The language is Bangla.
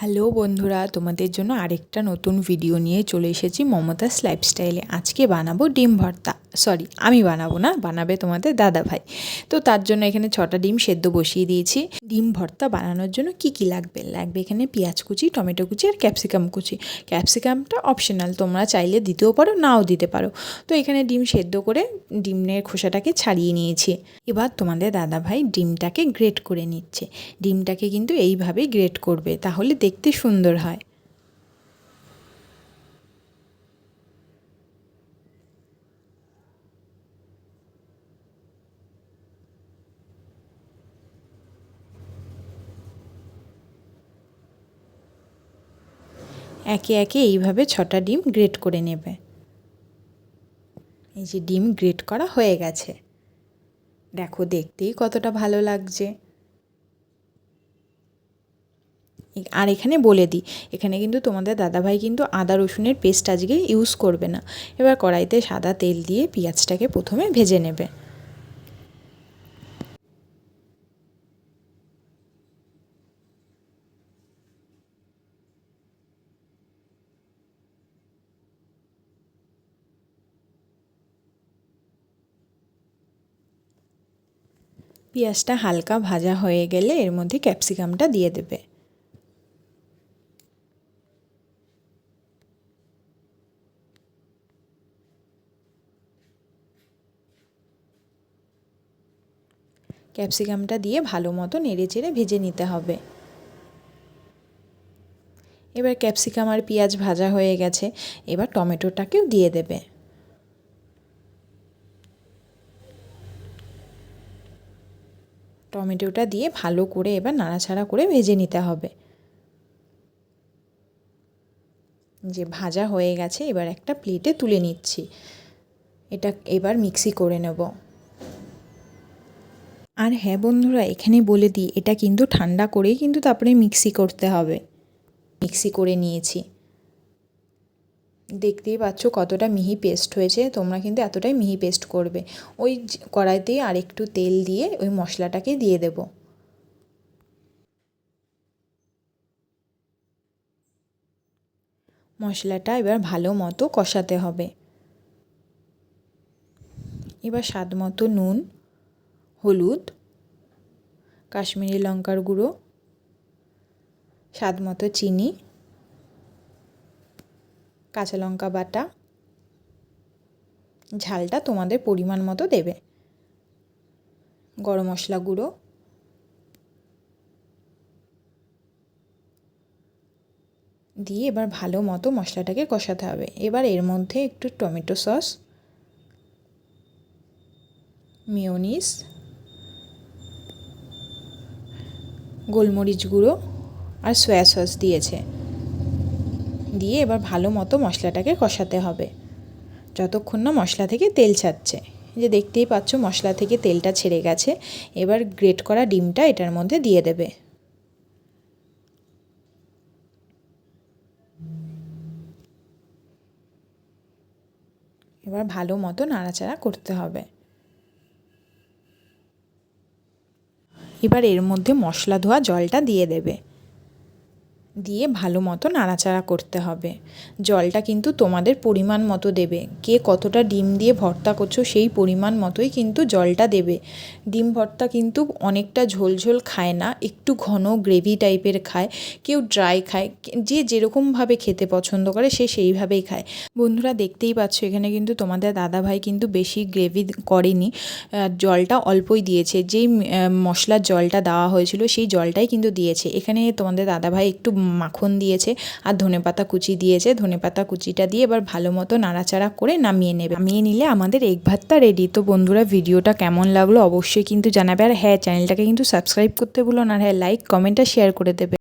হ্যালো বন্ধুরা, তোমাদের জন্য আরেকটা নতুন ভিডিও নিয়ে চলে এসেছি মমতাস লাইফস্টাইলে আজকে বানাবো ডিম ভর্তা। সরি আমি বানাবো না, বানাবে তোমাদের দাদা ভাই। তো তার জন্য এখানে ছটা ডিম সেদ্ধ বসিয়ে দিয়েছি। ডিম ভর্তা বানানোর জন্য কি কি লাগবে? লাগবে এখানে পেঁয়াজ কুচি, টমেটো কুচি আর ক্যাপসিকাম কুচি। ক্যাপসিকামটা অপশনাল তোমরা চাইলে দিতেও পারো, নাও দিতে পারো। তো এখানে ডিম সেদ্ধ করে ডিমের খোসাটাকে ছাড়িয়ে নিয়েছি। এবার তোমাদের দাদা ভাই ডিমটাকে গ্রেট করে নিচ্ছে। ডিমটাকে কিন্তু এইভাবেই গ্রেট করবে, তাহলে দেখতে সুন্দর হয়। একে একে এইভাবে ছটা ডিম গ্রেট করে নেবে। এই যে ডিম গ্রেট করা হয়ে গেছে। দেখো দেখতেই কতটা ভালো লাগছে। আর এখানে বলে দিই, এখানে কিন্তু তোমাদের দাদাভাই কিন্তু আদা রসুনের পেস্ট আজকে ইউজ করবে না। এবার কড়াইতে সাদা তেল দিয়ে পেঁয়াজটাকে প্রথমে ভেজে নেবে। পেঁয়াজটা হালকা ভাজা হয়ে গেলে এর মধ্যে ক্যাপসিকামটা দিয়ে দেবে। ক্যাপসিকামটা দিয়ে ভালো মতো নেড়ে চেড়ে ভেজে নিতে হবে। এবার ক্যাপসিকাম আর পেঁয়াজ ভাজা হয়ে গেছে, এবার টমেটোটাকেও দিয়ে দেবে। টমেটোটা দিয়ে ভালো করে এবার নাড়াচাড়া করে ভেজে নিতে হবে। যে ভাজা হয়ে গেছে, এবার একটা প্লেটে তুলে নিচ্ছি। এটা এবার মিক্সি করে নেব। আর হ্যাঁ বন্ধুরা, এখানে বলে দিই, এটা কিন্তু ঠান্ডা করেই কিন্তু তারপরে মিক্সি করতে হবে। মিক্সি করে নিয়েছি। দেখতেই পাচ্ছ কতটা মিহি পেস্ট হয়েছে, তোমরা কিন্তু এতটাই মিহি পেস্ট করবে। ওই কড়াইতে আর একটু তেল দিয়ে ওই মশলাটাকে দিয়ে দেব। মশলাটা এবার ভালো মতো কষাতে হবে। এবার স্বাদ মতো নুন, হলুদ, কাশ্মীরি লঙ্কার গুঁড়ো, স্বাদ মতো চিনি কাঁচা লঙ্কা বাটা। ঝালটা তোমাদের পরিমাণ মতো দেবে। গরম মশলা গুঁড়ো। দিয়ে এবার ভালো মতো মশলাটাকে কষাতে হবে। এবার এর মধ্যে একটু টমেটো সস মিওনিস গোলমরিচ গুঁড়ো আর সয়া সস দিয়েছে। দিয়ে এবার ভালো মতো মশলাটাকে কষাতে হবে। যতক্ষণ না মশলা থেকে তেল ছাড়ছে। যে দেখতেই পাচ্ছ মশলা থেকে তেলটা ছেড়ে গেছে। এবার গ্রেট করা ডিমটা এটার মধ্যে দিয়ে দেবে। এবার ভালো মতো নাড়াচাড়া করতে হবে। এবার এর মধ্যে মশলা ধোয়া জলটা দিয়ে দেবে। দিয়ে ভালো মতো নাড়াচাড়া করতে হবে। জলটা কিন্তু তোমাদের পরিমাণ মতো দেবে। কে কতটা ডিম দিয়ে ভর্তা করছ সেই পরিমাণ মতোই কিন্তু জলটা দেবে। ডিম ভর্তা কিন্তু অনেকটা ঝোল ঝোল খায় না, একটু ঘন গ্রেভি টাইপের খায়, কেউ ড্রাই খায়, যে যেরকমভাবে খেতে পছন্দ করে সে সেইভাবেই খায়। বন্ধুরা দেখতেই পাচ্ছ এখানে কিন্তু তোমাদের দাদাভাই কিন্তু বেশি গ্রেভি করেনি জলটা অল্পই দিয়েছে। যেই মশলার জলটা দেওয়া হয়েছিল সেই জলটাই কিন্তু দিয়েছে। এখানে তোমাদের দাদাভাই একটু মাখন দিয়েছে আর ধনে পাতা কুচি দিয়েছে। ধনে পাতা কুচিটা দিয়ে এবার ভালো মতো নাড়াচাড়া করে নামিয়ে নেবে। নামিয়ে নিলে আমাদের এগ ভাতটা রেডি তো বন্ধুরা, ভিডিওটা কেমন লাগল অবশ্যই কিন্তু জানাবে। আর হ্যাঁ চ্যানেলটাকে কিন্তু সাবস্ক্রাইব করতে ভুলো না। আর হ্যাঁ লাইক কমেন্ট আর শেয়ার করে দেবে।